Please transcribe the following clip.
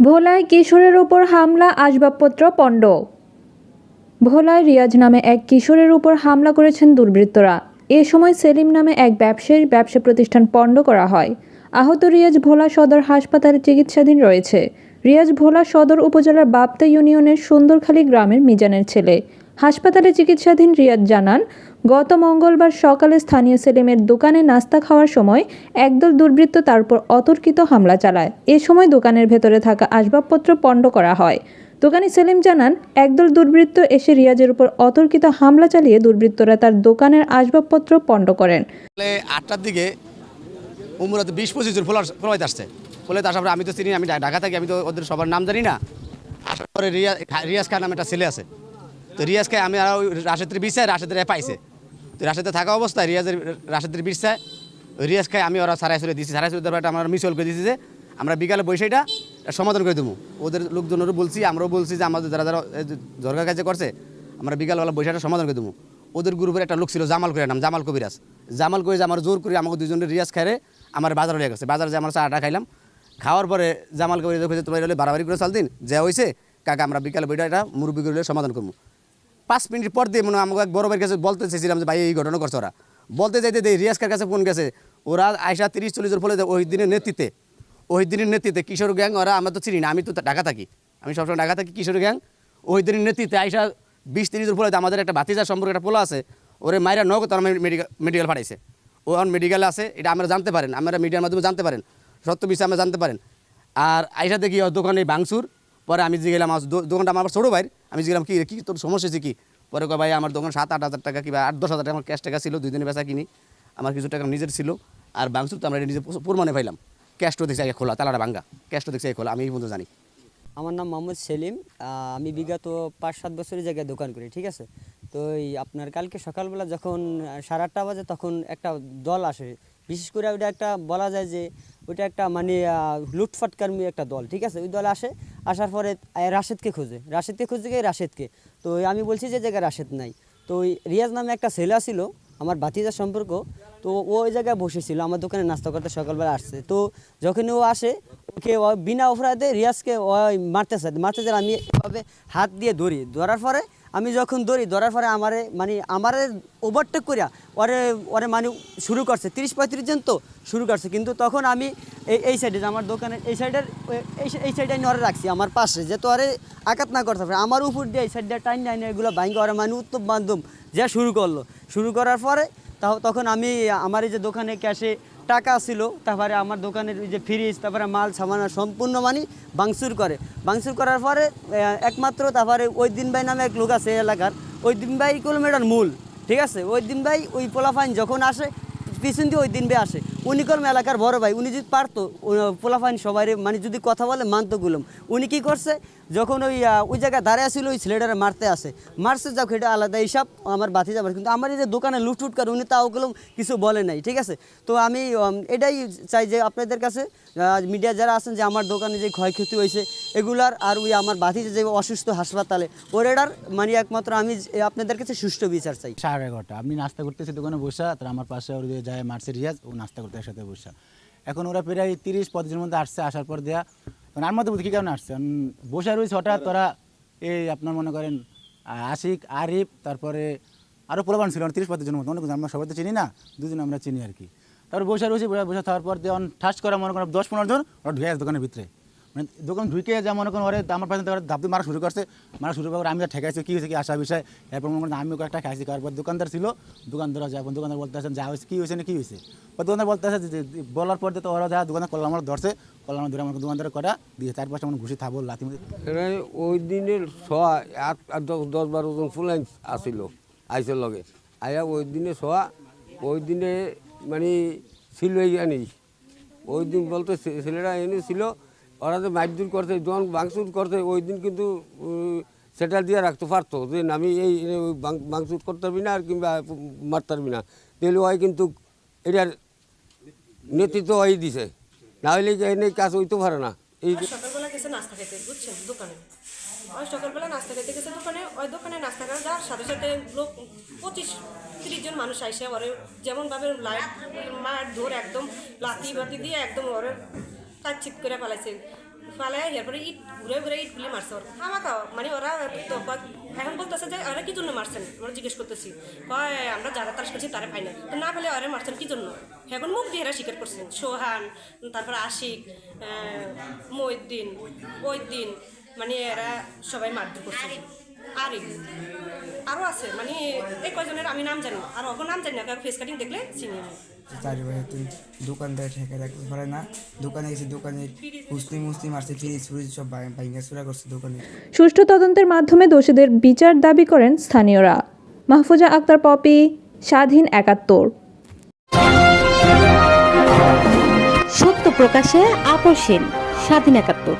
ভোলায় কিশোরের ওপর হামলা, আসবাবপত্র পণ্ড। ভোলায় রিয়াজ নামে এক কিশোরের উপর হামলা করেছেন দুর্বৃত্তরা। এ সময় সেলিম নামে এক ব্যবসায়ীর ব্যবসা প্রতিষ্ঠান পণ্ড করা হয়। আহত রিয়াজ ভোলা সদর হাসপাতালে চিকিৎসাধীন রয়েছে। রিয়াজ ভোলা সদর উপজেলার বাপ্তা ইউনিয়নের সুন্দরখালী গ্রামের মিজানের ছেলে। হাসপাতালে চিকিৎসাধীন রিয়াজ জানান গত মঙ্গলবার সকালে স্থানীয় সেলিমের দোকানে নাস্তা খাওয়ার সময় একদল দুর্বৃত্ত তার উপর অতর্কিত হামলা চালায়। এ সময় দোকানের ভেতরে থাকা আসবাবপত্র পণ্ড করা হয়। দোকানি সেলিম জানান, একদল দুর্বৃত্ত এসে রিয়াজের উপর অতর্কিত হামলা চালিয়ে দুর্বৃত্তরা তার দোকানের আসবাবপত্র পণ্ড করেন। আটটার দিকে উমরাতে বিশ পঁচিশ জন ফোলার ফোলাইতে আসছে। ফোলাইতে আসার পরে আমি তো চিনি আমি ঢাকা থাকি, আমি তো ওদের সবার নাম জানি না। আসার পরে রিয়া খা- রিয়াজ খান নামে একটা ছেলে আছে। তো রিয়াজ খাই আমি আর ওই রাশেদের বিষয় রাশেদের পাইছে। রাশেদে থাকা অবস্থায় রিয়াজের, রাশেদের বিষয় রিয়াজ খাই আমি ওরা সারাই চলে দিচ্ছি সারাই চলে দেওয়ার আমরা মিসল করে দিচ্ছি যে, আমরা বিকালে বৈশাইটা সমাধান করে দেবো। ওদের লোকজনেরও বলছি, আমরাও বলছি যে, আমাদের যারা যারা ঝরকার কাছে করছে, আমরা বিকালবেলা বৈশাইটা সমাধান করে দেবো। ওদের গ্রুপের একটা লোক ছিল জামাল করে নাম জামাল কবিরাজ। জামাল করে আমার জোর করে আমাকে দুজনের রিয়াজ খাইরে আমার বাজার হয়ে গেছে। বাজারে যে, আমরা চাটা খাইলাম। খাওয়ার পরে জামাল কবিরাজ দেখে তোমার বাড়াবাড়ি করে চাল দিন। যা হয়েছে কাকা, আমরা বিকালে বইটা এটা মুরব্বী করে সমাধান করব। পাঁচ মিনিট পর দিয়ে মনে আমাকে এক বড় ভাইয়ের কাছে বলতে চেয়েছিলাম যে, ভাই, এই ঘটনা করছে ওরা। বলতে যাইতে দেই, রিয়াজকার কাছে ফোন গেছে। ওরা আয়সা তিরিশ চল্লিশের ফলে ওই দিনের নেতৃত্বে। ওই দিনের নেতৃত্বে কিশোর গ্যাং, ওরা আমরা তো চিনি না, আমি তো ঢাকা থাকি। আমি সবসময় ঢাকা থাকি কিশোর গ্যাং। ওই দিনের নেতৃত্বে আয়সা বিশ তিরিশের ফলে আমাদের একটা ভাতিজার সম্পর্কে একটা পোলা আছে, ওরে মায়েরা নগদ তারা মেডিকেল মেডিকেল পাঠাইছে। ও এখন মেডিকেলে আছে, এটা আমরা জানতে পারেন, আমরা মিডিয়ার মাধ্যমে জানতে পারেন, সত্য বিষয়ে আমরা জানতে পারেন। আর আইসা দেখি ওর দোকানে ভাঙচুর, পরে আমি যে গেলাম, আমার দোকানটা আমার ছোটো ভাই আমি গেলাম কি কি তোর সমস্যা হচ্ছে কি? পরে কয়, ভাই, আমার দোকান সাত আট হাজার টাকা কিংবা আট, দশ হাজার টাকা, আমার ক্যাশ টাকা ছিল, দুই দিনে বেচা কিনি। আমার কিছু টাকা নিজের ছিল। আর ভাঙচুর তো আমরা নিজে প্রমাণে পাইলাম। ক্যাশটা দেখছি আগে খোলা, তালাটা ভাঙ্গা ক্যাশটা দেখছি খোলা, আমি এই পর্যন্ত জানি। আমার নাম মোহাম্মদ সেলিম। আমি বিগত পাঁচ সাত বছরের জায়গায় দোকান করি, ঠিক আছে? তো এই আপনার কালকে সকালবেলা যখন সাড়ে আটটা বাজে তখন একটা দল আসে। বিশেষ করে ওইটা একটা বলা যায় যে ওইটা একটা মানে আহ, লুটফাটকারী একটা দল ঠিক আছে? ওই দল আসে আসার পরে রাশেদকে খোঁজে। রাশেদকে খুঁজে গিয়ে রাশেদকে। তো আমি বলছি যে জায়গায় রাশেদ নাই। তো ওই রিয়াজ নামে একটা ছেলে ছিল আমার ভাতিজার সম্পর্ক। তো ও ওই জায়গায় বসেছিল আমার দোকানে নাস্তা করতে সকালবেলা আসছে। তো যখন ও আসে ওকে বিনা অপরাধে রিয়াজকে ও মারতে মারতেছে আমি এভাবে হাত দিয়ে ধরি। ধরার পরে আমি যখন ধরি ধরার পরে আমারে মানে আমারে ওভারটেক করিয়া ওরে ওরে মানে শুরু করছে। তিরিশ পঁয়ত্রিশ জন তো শুরু করছে। কিন্তু তখন আমি এই এই সাইডে আমার দোকানের এই সাইডের এই সাইডে আমি ওরে রাখছি, আমার পাশে। যে তো ওরে আঘাত না করতে পারে আমার উপর দিয়ে এই সাইডে টাইন টাইন এগুলো ভাঙ্গে ওরা মানে উত্তম বান্ধব যা শুরু করল। শুরু করার পরে তখন আমি, আমার এই যে দোকানে ক্যাশে টাকা ছিল, তারপরে আমার দোকানের যে ফ্রিজ তারপরে মাল, সামান সম্পূর্ণ মানি বাংসুর করে। বাংসুর করার পরে একমাত্র তারপরে ওই দিন ভাই নামে এক লোক আছে এলাকার ওই দিন ভাই কিলোমিটার মূল, ঠিক আছে? ওই দিন ভাই ওই পোলাফাইন যখন আসে, পিছন দিয়ে ওই দিন ভাই আসে। উনি কলম এলাকার বড় ভাই, উনি যদি পারতো পোলাফাইন সবাই মানে যদি কথা বলে মানতো গুলম। উনি কি করছে, যখন ওই ওই জায়গায় দাঁড়িয়ে আসছিল ওই ছেলেটারে মারতে আসে। মারছে যাও এটা আলাদা হিসাব, আমার বাতি যাবার কিন্তু আমার এই যে দোকানে লুটুট করে, উনি তাও ওগুলো কিছু বলে নাই, ঠিক আছে? তো আমি এটাই চাই যে আপনাদের কাছে মিডিয়া যারা আছেন, যে আমার দোকানে যে ক্ষয়ক্ষতি হয়েছে, এগুলার আর ওই আমার বাতি যে অসুস্থ হাসপাতালে, ওর এটার মানে একমাত্র আমি আপনাদের কাছে সুষ্ঠু বিচার চাই। সাড়ে এগারোটা আমি নাস্তা করতেছি দোকানে বসা তার আমার পাশে ওর যায় মার্সি রিয়াজ, ও নাস্তা করতে একসাথে বসা। এখন ওরা প্রায় তিরিশ পঁয়ত্রিশের মধ্যে আসছে, আসার পর দেয়া মানে আর মধ্যে কী কারণে আসছে? বসে রয়েছে হঠাৎ তোরা এই আপনার মনে করেন আশিক, আরিফ, তারপরে আরও প্রবাণ ছিল, তিরিশ পঁয়ত্রিশের মধ্যে। অনেক আমরা সবাই তো চিনি না, দুজন আমরা চিনি আর কি। তারপর বসে রয়েছি, বসে থাকার পর দিয়ে ঠাস করা মনে করেন দশ, পনেরো জন, ওরা আছে দোকানের ভিতরে। মানে দোকান ঢুকে যা মনে করেন, ওরে আমার পাশে ধাপ মারা শুরু করছে। মারা শুরু করার আমি ঠেকাইছি, কী হয়েছে কি আসা বিষয়, এরপর মনে করেন আমিও কয়েকটা খাইছি পর দোকানদার ছিল দোকানদার এখন দোকানদার বলতে আসেন, যা হয়েছে, কী হয়েছে না কী হয়েছে? ও দোকানদার বলতে আসে যে যে বলার পর তো ওরা যা দোকানে কল্যাণ আমার ধরছে কল্যাণ ধরে আমার দোকানদার করা দিয়ে তার পাশে আমার ঘুষি থাবো লাথি ওই দিনের সোয়া আট আট, দশ দশ, বারো জন ফুলাইন আসিল আইসের লগে। আয়া ওই দিনে সোয়া, ওই দিনে মানে ছিল ওই দিন বলতে ছেলেরা এনে ছিল ওরা যে মারধর করতে যখন বাংসুর করতে ওই দিন কিন্তু সেটা দিয়ে রাখতে পারতো। যে আমি এই বাংসুর করতে পারবি না, আর কিংবা মারতে পারবি না। তাহলে ওই কিন্তু এটার নেতৃত্ব ওই দিছে। না হলে এনে কাজ হইতে পারে না। এই সকালবেলা নাস্তা বুঝছেন? দোকানে। লাইট, মার ধরে একদম বাতি দিয়ে একদম কাজ চিত করে ফেলাইছে। ফালায় এরপরে ইট, ঘুরে ঘুরে ইট গুলি মারছে ওরা। আমাকে মানে ওরা তো এখন বলতেছে যে ওরা কি জন্য মারছেন? ওরা জিজ্ঞেস করতেছি। কয়, আমরা যারা তারা করছি তারা পাই না তো না পেলে ওরা মারছেন কি জন্য? এখন মুখ দিয়ে এরা স্বীকার করছেন। সোহান, তারপর আশিক মহিদ্দিন ওইদ্দিন মানে এরা সবাই মারধর করছে। আরিফ আরও আছে মানে এই কয়জনের আমি নাম জানি আর ওকে নাম জানি না ফেস কাটিং দেখলে চিনি আমি। চারিপাশে তুই দোকানদার ঠেকে রাখতে পারে না দোকানে গেছি দোকানে মুসলিম মুসলিম আসছে ফ্রিজ ফ্রিজ সব করছে দোকানে। সুষ্ঠু তদন্তের মাধ্যমে দোষীদের বিচার দাবি করেন স্থানীয়রা। মাহফুজা আক্তার পপি স্বাধীন একাত্তর। সত্য প্রকাশে আপসীন স্বাধীন একাত্তর।